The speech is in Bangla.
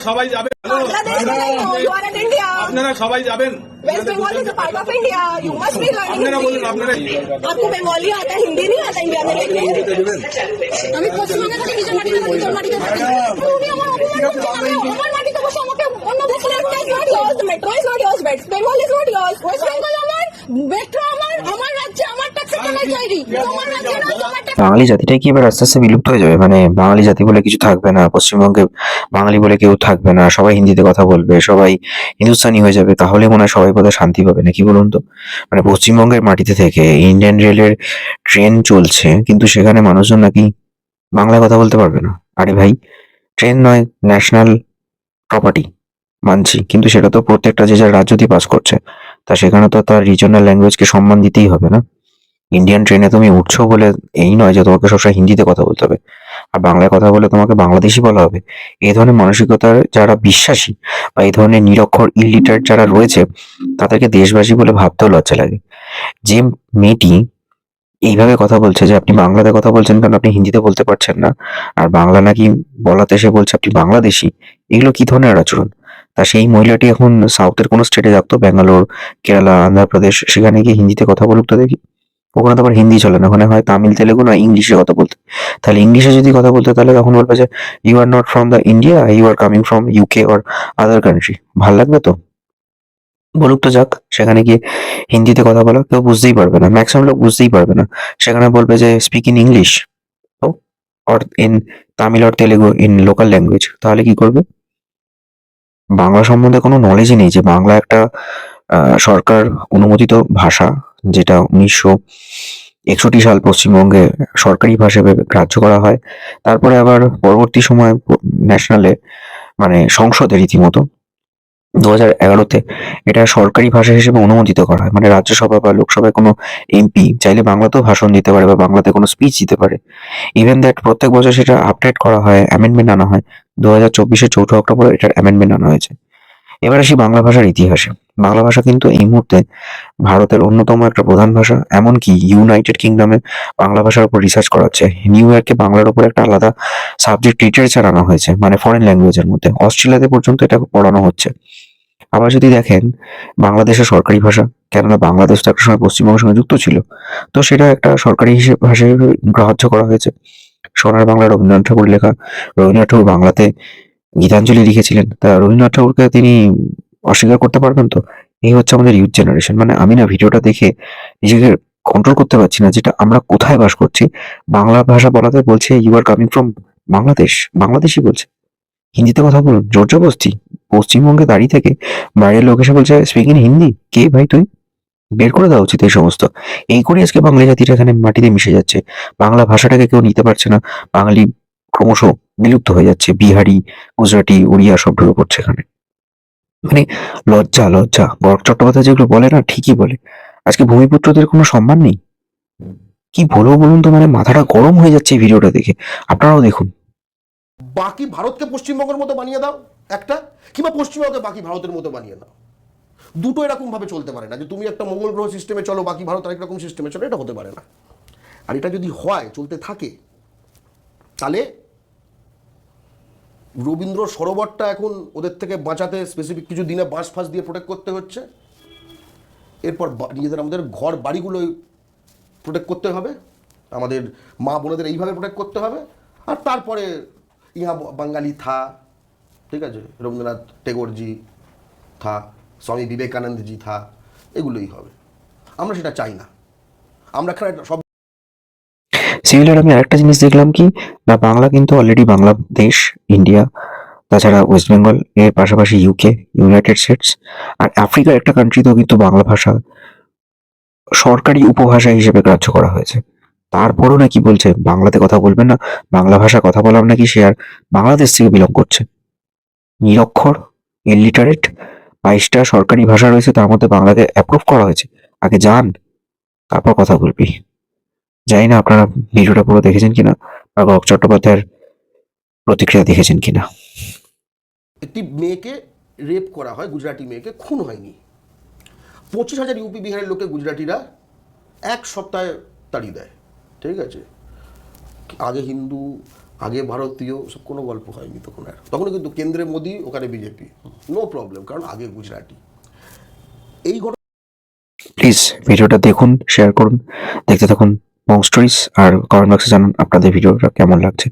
সবাই যাবেন। আপনারা সবাই যাবেন। আপনারা বলুন আপনারা ওয়েস্ট বাঙালি জাতিটাই কি এবার আস্তে আস্তে বিলুপ্ত হয়ে যাবে? মানে বাঙালি জাতি বলে কিছু থাকবে না পশ্চিমবঙ্গে বাঙালি বলে কেউ থাকবে না সবাই হিন্দিতে কথা বলবে সবাই হিন্দুস্তানি হয়ে যাবে তাহলে মনে হয় সবাই বোধহয় শান্তি পাবে না কি বলুন তো? মানে পশ্চিমবঙ্গের মাটিতে থেকে ইন্ডিয়ান রেলের ট্রেন চলছে কিন্তু সেখানে মানুষজন নাকি বাংলায় কথা বলতে পারবে না। আরে ভাই ট্রেন নয় ন্যাশনাল প্রপার্টি মানছি। কিন্তু সেটা তো প্রত্যেকটা যে যার রাজ্যতেই পাস করছে তা সেখানে তো তার রিজনাল ল্যাঙ্গুয়েজকে সম্মান দিতেই হবে না? ইন্ডিয়ান ট্রেনে তুমি উঠছো বলে এই নয় যে তোমাকে সবসময় হিন্দিতে কথা বলতে হবে। আর বাংলায় কথা বলে তোমাকে বাংলাদেশি বলা হবে। এই ধরনের মানসিকতার যারা বিশ্বাসী বা এই ধরনের নিরক্ষর ইলিটারেট যারা রয়েছে, তাদেরকে দেশবাসী বলে ভাবতেও লজ্জা লাগে। যে মেয়েটি এইভাবে কথা বলছে যে আপনি বাংলাতে কথা বলছেন কারণ আপনি হিন্দিতে বলতে পারছেন না। আর বাংলা নাকি বলাতে সে বলছে আপনি বাংলাদেশি। এগুলো কি ধরনের আচরণ? তা সেই মহিলাটি এখন সাউথের কোনো স্টেটে থাকতো ব্যাঙ্গালোর, কেরালা, আন্ধ্রপ্রদেশ, সেখানে গিয়ে হিন্দিতে কথা বলুক তো দেখি। ওখানে তো আবার হিন্দি চলে না। ওখানে হয় তামিল, তেলেগু না ইংলিশে কথা বলতে। তাহলে ইংলিশে যদি কথা বলতে, তাহলে তখন বলবে যে you are not from the India you are coming from UK or other country ভালো লাগবে তো? বলুক তো যাক, সেখানে গিয়ে হিন্দিতে কথা বলা, কেউ বুঝতেই পারবে না। ম্যাক্সিমাম লোক বুঝতেই পারবে না। সেখানে বলবে যে speak in English O or in Tamil or Telugu in local language তাহলে কি করবে? বাংলা সম্বন্ধে কোনো নলেজই নেই যে, বাংলা একটা সরকার অনুমোদিত ভাষা। যেটা উনিশশো একষট্টি সাল পশ্চিমবঙ্গে সরকারি ভাষা গ্রাহ্য করা হয়। তারপরে আবার পরবর্তী সময় ন্যাশনালে মানে সংসদে রীতিমতো, দু হাজার এগারোতে এটা সরকারি ভাষা হিসেবে অনুমোদিত করা হয়। মানে রাজ্যসভা বা লোকসভায় কোনো এমপি চাইলে বাংলাতেও ভাষণ দিতে পারে বা বাংলাতে কোনো স্পিচ দিতে পারে। ইভেন দ্যাট প্রত্যেক বছর সেটা আপডেট করা হয় অ্যামেন্ডমেন্ট আনা হয়। দু হাজার চব্বিশের চৌঠা অক্টোবর এটার অ্যামেন্ডমেন্ট আনা হয়েছে। এবার আসি বাংলা ভাষার ইতিহাসে। বাংলা ভাষা কিন্তু এই মুহূর্তে ভারতের অন্যতম একটা প্রধান ভাষা, এমনকি ইউনাইটেড কিংডমে বাংলা ভাষার উপর রিসার্চ করা হচ্ছে নিউ ইয়র্কে বাংলার উপর একটা আলাদা সাবজেক্ট লিটারেচার আনা হয়েছে মানে ফরেন ল্যাঙ্গুয়েজের মধ্যে। অস্ট্রেলিয়াতে পর্যন্ত এটা পড়ানো হচ্ছে। আবার যদি দেখেন, বাংলাদেশের সরকারি ভাষা, কেননা বাংলাদেশ তো একটা সময় পশ্চিমবঙ্গের সঙ্গে যুক্ত ছিল, তো সেটা একটা সরকারি হিসেবে ভাষা হিসেবে গ্রাহ্য করা হয়েছে। সোনার বাংলা রবীন্দ্রনাথ ঠাকুর লেখা, রবীন্দ্রনাথ ঠাকুর বাংলাতে গীতাঞ্জলি লিখেছিলেন। তা রবীন্দ্রনাথ ঠাকুরকে তিনি অস্বীকার করতে পারবেন তো? এই হচ্ছে আমাদের ইউথ জেনারেশন মানে আমি না ভিডিওটা দেখে নিজেকে কন্ট্রোল করতে পারছি না, যেটা আমরা কোথায় বাস করছি? বাংলা ভাষা বলাতে বলছে you are coming from Bangladesh বাংলাদেশই বলছে। হিন্দিতে কথা বলুন। জোর জবরদস্তি পশ্চিমবঙ্গে দাঁড়িয়ে থেকে বাইরের লোক এসে বলছে স্পিকিং হিন্দি কে ভাই তুই? বের করে দেওয়া উচিত এই সমস্ত। এই করে আজকে বাংলা জাতিটা এখানে মাটিতে মিশে যাচ্ছে। বাংলা ভাষাটাকে কেউ নিতে পারছে না। বাঙালি ক্রমশ বিলুপ্ত হয়ে যাচ্ছে। বিহারি, গুজরাটি উড়িয়া সব ঢুকে পড়ছে এখানে। মানে লজ্জা লজ্জা। বরক চট্টোপাধ্যায় যেগুলো বলে না, ঠিকই বলে। আজকে ভূমিপুত্রদের কোনো সম্মান নেই? কি বলব বলুন তো? মানে মাথাটা গরম হয়ে যাচ্ছে এই ভিডিওটা দেখে। আপনারাও দেখুন। বাকি ভারতকে পশ্চিমবঙ্গের মতো বানিয়ে দাও, একটা, কিংবা পশ্চিমবঙ্গকে বাকি ভারতের মতো বানিয়ে দাও। দুটো এরকম ভাবে চলতে পারে না। যে তুমি একটা মঙ্গল গ্রহ সিস্টেমে চলো, বাকি ভারত আরেক রকম সিস্টেমে চলো, এটা হতে পারে না। আর এটা যদি হয়, চলতে থাকে, তাহলে রবীন্দ্র সরোবরটা এখন ওদের থেকে বাঁচাতে স্পেসিফিক কিছু দিনে বাঁশ ফাঁস দিয়ে প্রোটেক্ট করতে হচ্ছে। এরপর নিজেদের আমাদের ঘর বাড়িগুলো প্রোটেক্ট করতে হবে। আমাদের মা বোনেদের এইভাবে প্রোটেক্ট করতে হবে। আর তারপরে ইহা বাঙালি থা, ঠিক আছে? রবীন্দ্রনাথ টেগোরজি থা, স্বামী বিবেকানন্দজি থা, এগুলোই হবে। আমরা সেটা চাই না। আমরা এখানে সব সিভিলের আমি আরেকটা জিনিস দেখলাম কি? না, বাংলা কিন্তু অলরেডি বাংলাদেশ ইন্ডিয়া তাছাড়া ওয়েস্ট বেঙ্গল এর পাশাপাশি ইউকে ইউনাইটেড স্টেটস আর আফ্রিকার একটা কান্ট্রিতেও কিন্তু বাংলা ভাষা সরকারি উপভাষা হিসেবে গ্রাহ্য করা হয়েছে। তারপরও নাকি বলছে, বাংলাতে কথা বলবেন না, বাংলা ভাষা কথা বলার নাকি সে আর বাংলাদেশ থেকে বিলং করছে। নিরক্ষর ইলিটারেট বাইশটা সরকারি ভাষা রয়েছে, তার মধ্যে বাংলাকে অ্যাপ্রুভ করা হয়েছে। আগে যান, তারপর কথা বলবি। জানি না আপনারা ভিডিওটা পুরো দেখেছেন কিনা বা গক চট্টোপাধ্যায়ের প্রতিক্রিয়া দেখেছেন কিনা। একটি মেয়েকে রেপ করা হয় গুজরাটি মেয়েকে খুন হয়নি। পঁচিশ হাজার ইউপি বিহারের লোকে গুজরাটিরা এক সপ্তাহে তাড়িয়ে দেয় ঠিক আছে? আগে হিন্দু আগে ভারতীয় সব কোনো গল্প হয়নি তখন আর। তখন কিন্তু কেন্দ্রে মোদী ওখানে বিজেপি। নো প্রবলেম কারণ আগে গুজরাটি। এই ঘটনা প্লিজ ভিডিওটা দেখুন শেয়ার করুন দেখতে থাকুন। এবং স্টোরিজ আর কমেন্ট বক্সে জানান আপনাদের ভিডিওটা কেমন লাগছে?